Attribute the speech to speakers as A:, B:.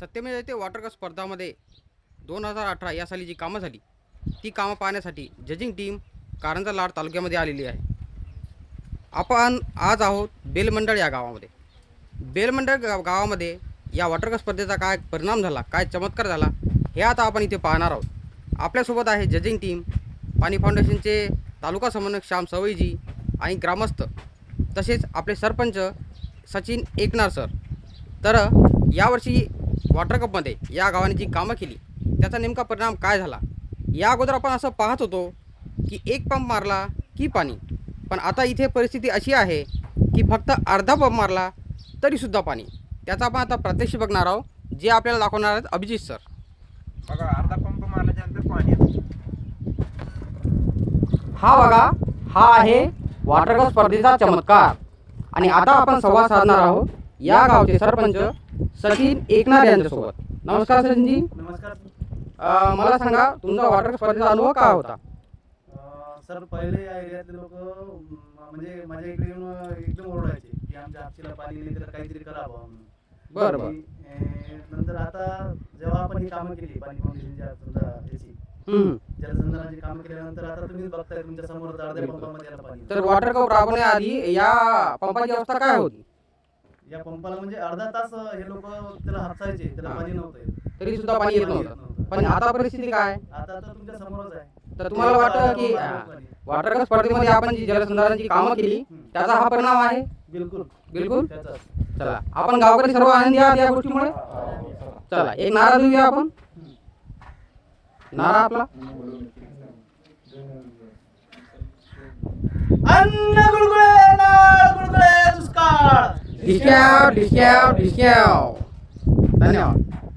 A: सत्यमेव जयते water cup स्पर्धामध्ये दोन हजार अठरा या साली जी कामं झाली ती कामं पाहण्यासाठी जजिंग टीम कारंजा लाड तालुक्यामध्ये आलेली आहे. आपण आज आहोत बेलमंडळ या गावामध्ये. बेलमंडळ गाव गावामध्ये या वॉटर कप स्पर्धेचा काय परिणाम झाला काय चमत्कार झाला हे आता आपण इथे पाहणार आहोत. आपल्यासोबत आहे जजिंग टीम पाणी फाउंडेशनचे तालुका समन्वयक श्याम सवईजी आणि ग्रामस्थ तसेच आपले सरपंच सचिन एकनार सर. तर यावर्षी वॉटर कपमध्ये या गावाने जी कामं केली त्याचा नेमका परिणाम काय झाला? या अगोदर आपण असं पाहत होतो की एक पंप मारला की पाणी. पण आता इथे परिस्थिती अशी आहे की फक्त अर्धा पंप मारला तरीसुद्धा पाणी. त्याचा आपण आता प्रत्यक्ष बघणार आहोत जे आपल्याला दाखवणार आहेत अभिजित सर.
B: बघा अर्धा पंप मारल्याच्या नंतर पाणी.
A: हा बघा हा आहे वॉटर कप स्पर्धेचा चमत्कार. आणि आता आपण संवाद साधणार आहोत या गावचे सरपंच सचिन एकनार यांच्यासोबत. नमस्कार सचिनजी
C: नमस्कार.
A: अं, मला सांगा तुमचा वॉटर स्पर्धेचा अनुभव काय होता?
C: अं, सर पहिले या एरियातले लोक म्हणजे माझ्या इकडे येऊन अं, एकदम ओरडायचे की आमच्या हापशीला पाणी नाही तर काहीतरी करावं म्हणून.
A: बरं, बरं.
C: आणि, अं, नंतर आता जेव्हा आपण ही कामं केली पाणी फाउंडेशनच्या समजा याची
A: हम्म.
C: जलसंधारणाची कामं केल्यानंतर आता तुम्ही बघताय तुमच्यासमोर अर्ध्या पंपामध्ये याला पाणी.
A: तर वॉटर कप राबवण्याआधी या पंपाची अवस्था काय होती?
C: या पंपाला म्हणजे अर्धा तास हे लोक त्याला हापसायचे त्याला. पाणी नव्हतं.
A: तरी सुद्धा पाणी येत नव्हतं. पण आता परिस्थिती काय?
C: आता तर तुमच्या समोरच आहे.
A: तर तुम्हाला वाटतं की वॉटर कप स्पर्धेमध्ये आपण जी जलसंधारणाची कामं केली त्याचा हा परिणाम आहे?
C: बिलकुल.
A: बिलकुल? चला आपण गावकरी सर्व आनंदी आहात या गोष्टीमुळे? चला एक नारा देऊया आपण. नारा आपला?
C: गुळगुळे दुष्काळ
A: डिस्काव डिस्काव डिस्काव धन्यवाद